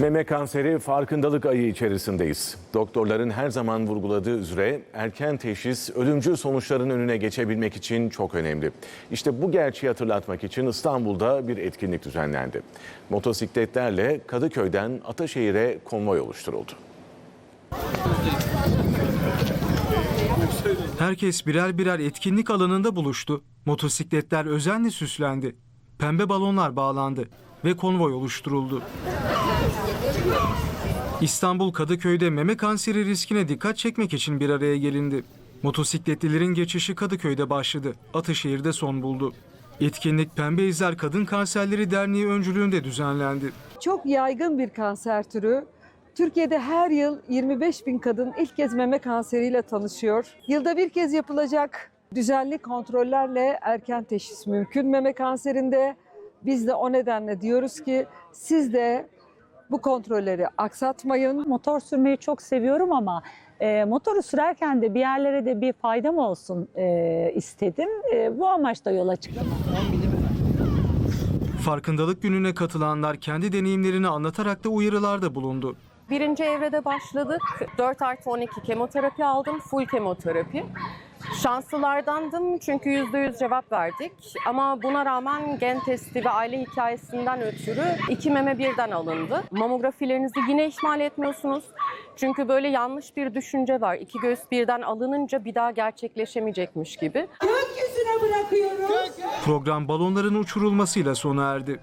Meme kanseri farkındalık ayı içerisindeyiz. Doktorların her zaman vurguladığı üzere erken teşhis ölümcül sonuçların önüne geçebilmek için çok önemli. İşte bu gerçeği hatırlatmak için İstanbul'da bir etkinlik düzenlendi. Motosikletlerle Kadıköy'den Ataşehir'e konvoy oluşturuldu. Herkes birer birer etkinlik alanında buluştu. Motosikletler özenle süslendi. Pembe balonlar bağlandı ve konvoy oluşturuldu. İstanbul Kadıköy'de meme kanseri riskine dikkat çekmek için bir araya gelindi. Motosikletlilerin geçişi Kadıköy'de başladı. Ataşehir'de son buldu. Etkinlik Pembe İzler Kadın Kanserleri Derneği öncülüğünde düzenlendi. Çok yaygın bir kanser türü. Türkiye'de her yıl 25 bin kadın ilk kez meme kanseriyle tanışıyor. Yılda bir kez yapılacak düzenli kontrollerle erken teşhis mümkün meme kanserinde. Biz de o nedenle diyoruz ki siz de bu kontrolleri aksatmayın. Motor sürmeyi çok seviyorum ama e, motoru sürerken de bir yerlere de bir faydam olsun e, istedim. E, bu amaçla yola çıktım. Farkındalık gününe katılanlar kendi deneyimlerini anlatarak da uyarılarda bulundu. Birinci evrede başladık. 4 artı 12 kemoterapi aldım. Full kemoterapi. Şanslılardandım çünkü %100 cevap verdik. Ama buna rağmen gen testi ve aile hikayesinden ötürü iki meme birden alındı. Mamografilerinizi yine ihmal etmiyorsunuz. Çünkü böyle yanlış bir düşünce var. İki göğüs birden alınınca bir daha gerçekleşemeyecekmiş gibi. Gökyüzüne bırakıyoruz. Program balonların uçurulmasıyla sona erdi.